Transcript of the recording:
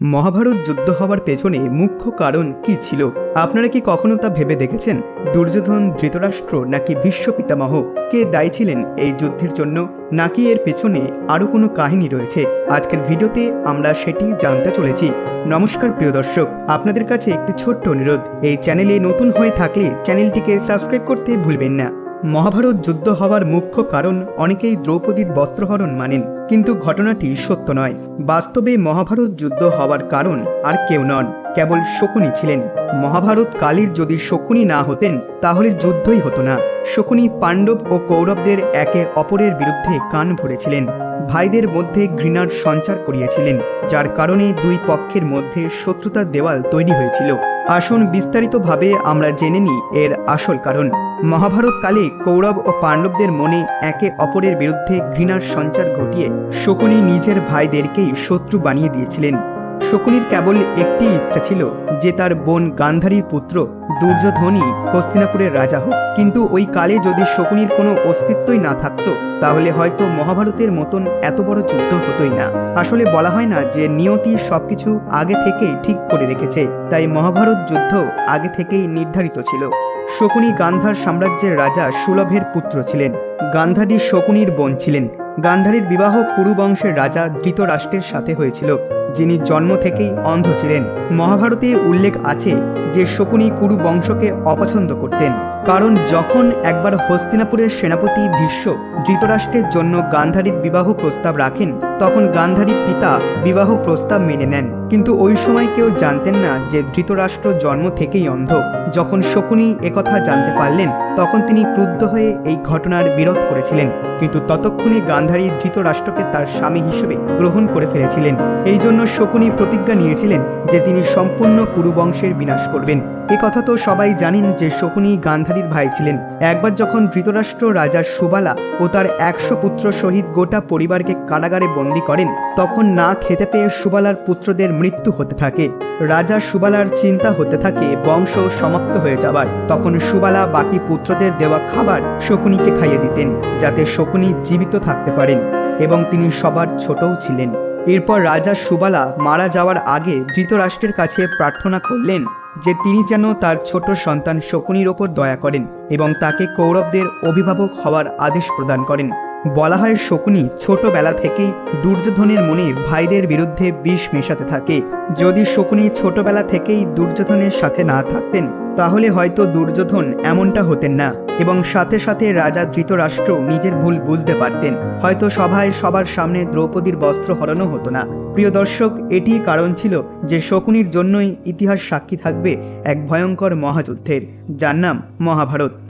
মহাভারত যুদ্ধ হওয়ার পেছনে মুখ্য কারণ কি ছিল? আপনারা কি কখনো তা ভেবে দেখেছেন? দুর্যোধন ধৃতরাষ্ট্র নাকি ভীষ্ম পিতামহ? কে দায়ী ছিলেন এই যুদ্ধের জন্য? নাকি এর পেছনে আরও কোনো কাহিনী রয়েছে? আজকের ভিডিওতে আমরা সেটি জানতে চলেছি। নমস্কার প্রিয় দর্শক, আপনাদের কাছে একটি ছোট্ট অনুরোধ। এই চ্যানেলে নতুন হয়ে থাকলে চ্যানেলটিকে সাবস্ক্রাইব করতে ভুলবেন না। মহাভারত যুদ্ধ হওয়ার মুখ্য কারণ অনেকেই দ্রৌপদীর বস্ত্রহরণ মানেন, কিন্তু ঘটনাটি সত্য নয়। বাস্তবে মহাভারত যুদ্ধ হওয়ার কারণ আর কেউ নন, কেবল শকুনি ছিলেন। মহাভারত কালীর যদি শকুনি না হতেন, তাহলে যুদ্ধই হতো না। শকুনি পাণ্ডব ও কৌরবদের একে অপরের বিরুদ্ধে কান ভরেছিলেন। ভাইদের মধ্যে ঘৃণার সঞ্চার করিয়েছিলেন, যার কারণে দুই পক্ষের মধ্যে শত্রুতার দেওয়াল তৈরি হয়েছিল। আসুন বিস্তারিতভাবে আমরা জেনে নিই এর আসল কারণ। মহাভারত কালে কৌরব ও পাণ্ডবদের মনে একে অপরের বিরুদ্ধে ঘৃণার সঞ্চার ঘটিয়ে শকুনি নিজের ভাইদেরকেই শত্রু বানিয়ে দিয়েছিলেন। শকুনির কেবল একটি ইচ্ছা ছিল যে তার বোন গান্ধারীর পুত্র দুর্যোধনই হস্তিনাপুরের রাজা হোক। কিন্তু ওই কালে যদি শকুনির কোনো অস্তিত্বই না থাকতো, তাহলে হয়তো মহাভারতের মতন এত বড় যুদ্ধ হতোই না। আসলে বলা হয় না যে নিয়তি সবকিছু আগে থেকেই ঠিক করে রেখেছে, তাই মহাভারত যুদ্ধ আগে থেকেই নির্ধারিত ছিল। শকুনি গান্ধার সাম্রাজ্যের রাজা সুলভের পুত্র ছিলেন। গান্ধারী শকুনির বোন ছিলেন। গান্ধারীর বিবাহ কুরু বংশের রাজা ধৃতরাষ্ট্রের সাথে হয়েছিল, যিনি জন্ম থেকেই অন্ধ ছিলেন। মহাভারতে উল্লেখ আছে যে শকুনি কুরু বংশকে অপছন্দ করতেন। কারণ যখন একবার হস্তিনাপুরের সেনাপতি ভীষ্ম ধৃতরাষ্ট্রের জন্য গান্ধারীর বিবাহ প্রস্তাব রাখেন, তখন গান্ধারীর পিতা বিবাহ প্রস্তাব মেনে নেন। কিন্তু ওই সময় কেউ জানতেন না যে ধৃতরাষ্ট্র জন্ম থেকেই অন্ধ। যখন শকুনি একথা জানতে পারলেন, তখন তিনি ক্রুদ্ধ হয়ে এই ঘটনার বিরোধ করেছিলেন। কিন্তু ততক্ষণে গান্ধারী ধৃতরাষ্ট্রকে তার স্বামী হিসেবে গ্রহণ করে ফেলেছিলেন। এই জন্য শকুনি প্রতিজ্ঞা নিয়েছিলেন যে তিনি সম্পূর্ণ কুরুবংশের বিনাশ করবেন। এ কথা তো সবাই জানেন যে শকুনি গান্ধারীর ভাই ছিলেন। একবার যখন ধৃতরাষ্ট্র রাজা সুবালা ও তার একশো পুত্র সহিত গোটা পরিবারকে কারাগারে বন্দি করেন। তখন না খেতে পেয়ে সুবালার পুত্রদের মৃত্যু হতে থাকে। রাজা সুবালার চিন্তা হতে থাকে, বংশ সমাপ্ত হয়ে যাবার। তখন সুবালা বাকি পুত্রদের দেওয়া খাবার শকুনিকে খাইয়ে দিতেন, যাতে শকুনি জীবিত থাকতে পারেন এবং তিনি সবার ছোটও ছিলেন। এরপর রাজা সুবালা মারা যাওয়ার আগে ধৃতরাষ্ট্রের কাছে প্রার্থনা করলেন যে তিনি যেন তার ছোট সন্তান শকুনির ওপর দয়া করেন এবং তাকে কৌরবদের অভিভাবক হওয়ার আদেশ প্রদান করেন। বলা হয়, শকুনি ছোটবেলা থেকেই দুর্যোধনের মনে ভাইদের বিরুদ্ধে বিষ মেশাতে থাকে। যদি শকুনি ছোটবেলা থেকেই দুর্যোধনের সাথে না থাকতেন তাহলে হয়তো দুর্যোধন এমনটা হতেন না। এবং সাথে সাথে রাজা ধৃতরাষ্ট্র নিজের ভুল বুঝতে পারতেন। হয়তো সভায় সবার সামনে দ্রৌপদীর বস্ত্র হরানো হতো না। প্রিয় দর্শক এটি কারণ ছিল যে শকুনির জন্যই ইতিহাস সাক্ষী থাকবে এক ভয়ঙ্কর মহাযুদ্ধের, যার নাম মহাভারত।